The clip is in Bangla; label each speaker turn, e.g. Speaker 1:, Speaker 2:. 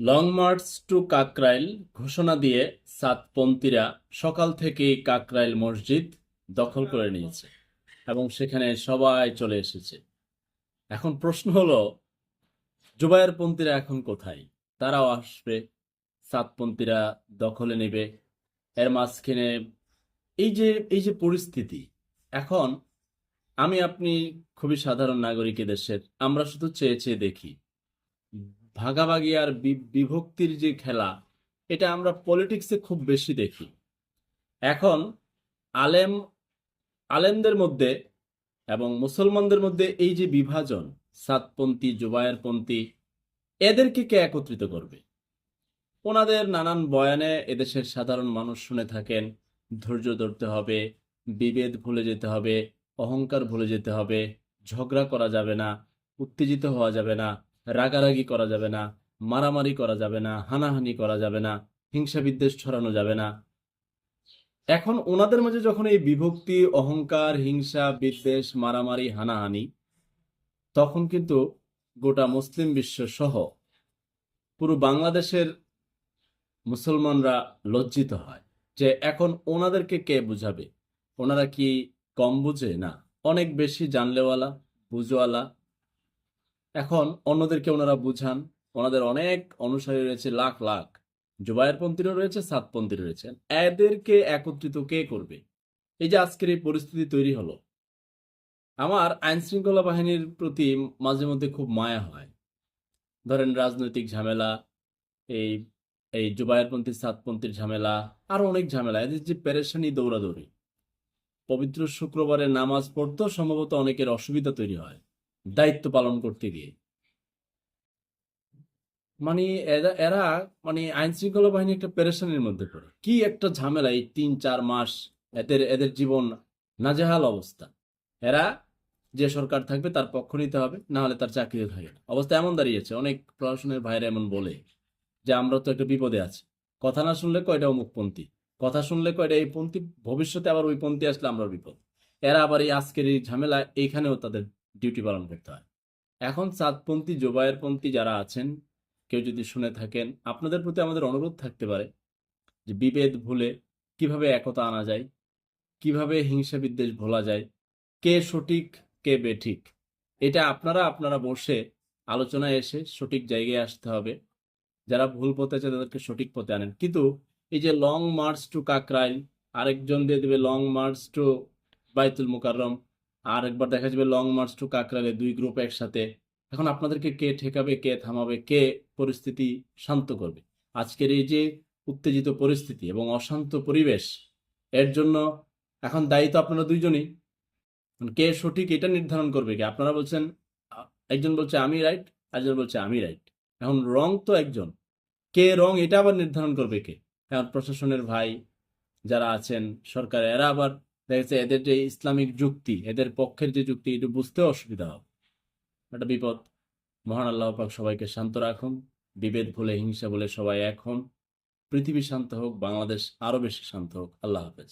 Speaker 1: লং মার্চ টু কাকরাইল ঘোষণা দিয়ে সাতপন্থীরা সকাল থেকেই কাকরাইল মসজিদ দখল করে নিয়েছে এবং সেখানে সবাই চলে এসেছে। এখন প্রশ্ন হলো জুবায়েরপন্থীরা এখন কোথায়? তারাও আসবে সাতপন্থীরা দখলে নেবে, এর মাঝখানে এই যে এই যে পরিস্থিতি, এখন আমি, আপনি খুবই সাধারণ নাগরিক দেশের আমরা শুধু চেয়ে চেয়ে দেখি ভাগাভাগি আর বিভক্তির যে খেলা, এটা আমরা পলিটিক্সে খুব বেশি দেখি। এখন, আলেম, আলেমদের মধ্যে এবং মুসলমানদের মধ্যে এই যে বিভাজন, সাতপন্থী জুবায়েরপন্থী এদেরকে কে একত্রিত করবে? ওনাদের নানান বয়ানে এদেশের সাধারণ মানুষ শুনে থাকেন, ধৈর্য ধরতে হবে, বিভেদ ভুলে যেতে হবে, অহংকার ভুলে যেতে হবে, ঝগড়া করা যাবে না, উত্তেজিত হওয়া যাবে না রাগারাগি করা যাবে না, মারামারি করা যাবে না, হানাহানি করা যাবে না, হিংসা বিদ্বেষ ছড়ানো যাবে না। এখন ওনাদের মাঝে যখন এই বিভক্তি, অহংকার, হিংসা, বিদ্বেষ, মারামারি, হানাহানি, তখন কিন্তু গোটা মুসলিম বিশ্ব সহ পুরো বাংলাদেশের মুসলমানরা লজ্জিত হয় যে এখন ওনাদেরকে কে বুঝাবে? ওনারা কি কম বুঝে? না। অনেক বেশি জানলেওয়ালা বুঝওয়ালা এখন অন্যদেরকে ওনারা বুঝান। ওনাদের অনেক অনুসারী রয়েছে, লাখ লাখ। জুবায়ের জুবায়েরপন্থীরও রয়েছে সাতপন্থীরও রয়েছে। এদেরকে একত্রিত কে করবে? এই যে আজকের এই পরিস্থিতি তৈরি হলো। আমার আইন শৃঙ্খলা বাহিনীর প্রতি মাঝে মধ্যে খুব মায়া হয়। ধরেন রাজনৈতিক ঝামেলা, এই এই জুবায়েরপন্থী সাতপন্থীর ঝামেলা, আরও অনেক ঝামেলা। এদের যে পেরেশানি দৌড়াদৌড়ি। পবিত্র শুক্রবারে নামাজ পড়তেও সম্ভবত অনেকের অসুবিধা তৈরি হয়। দায়িত্ব পালন করতে গিয়ে। মানে এরা মানে আইন শৃঙ্খলা বাহিনী একটা পেরেশানির মধ্যে পড়ে। কি একটা ঝামেলা এই তিন, চার মাস এদের এদের জীবন নাজেহাল অবস্থা। এরা যে সরকার থাকবে তার পক্ষ নিতে হবে, না হলে তার চাকরিও থাকে অবস্থা এমন দাঁড়িয়েছে, অনেক প্রশাসনের ভাইরা এমন বলে যে আমরা তো একটা বিপদে আছি। কথা না শুনলে কয়টা অমুকপন্থী? কথা শুনলে কয়টা এই পন্থী? ভবিষ্যতে আবার ওই পন্থী আসলে আমরা বিপদ। এরা আবার এই আজকের এই ঝামেলা, এইখানেও তাদের ডিউটি পালন করতে হয়। এখন সাতপন্থী জোবায়েরপন্থী যারা আছেন, কেউ যদি শুনে থাকেন, আপনাদের প্রতি আমাদের অনুরোধ থাকতে পারে যে বিভেদ ভুলে কীভাবে একতা আনা যায়, কীভাবে হিংসা বিদ্বেষ ভোলা যায়, কে সঠিক, কে বেঠিক। এটা আপনারা আপনারা বসে আলোচনায় এসে সঠিক জায়গায় আসতে হবে। যারা ভুল পথে আছে, তাদেরকে সঠিক পথে আনেন। কিন্তু এই যে লং মার্চ টু কাকরাইল আরেকজন দিয়ে দেবে লং মার্চ টু বাইতুল মুকাররম আর একবার দেখা যাবে লং মার্চ টু কাকরাইলে দুই গ্রুপ একসাথে। এখন আপনাদেরকে কে ঠেকাবে, কে থামাবে, কে পরিস্থিতি শান্ত করবে? আজকের এই যে উত্তেজিত পরিস্থিতি এবং অশান্ত পরিবেশ, এর জন্য এখন দায়ী তো আপনারা দুইজনই। কে সঠিক এটা নির্ধারণ করবে কি? আপনারা বলছেন, একজন বলছে আমি রাইট একজন বলছে আমি রাইট এখন রং তো একজন। কে রং এটা আবার নির্ধারণ করবে কে? এখন প্রশাসনের ভাই যারা আছেন সরকার এরা আবার দেখা এদের যে ইসলামিক যুক্তি, এদের পক্ষের যে যুক্তি, এটা বুঝতে অসুবিধা হবে। একটা বিপদ। মহান আল্লাহ পাক সবাইকে শান্ত রাখুন, বিভেদ ভুলে হিংসা বলে সবাই এখন পৃথিবী শান্ত হোক, বাংলাদেশ আরও বেশি শান্ত হোক। আল্লাহ হাফেজ।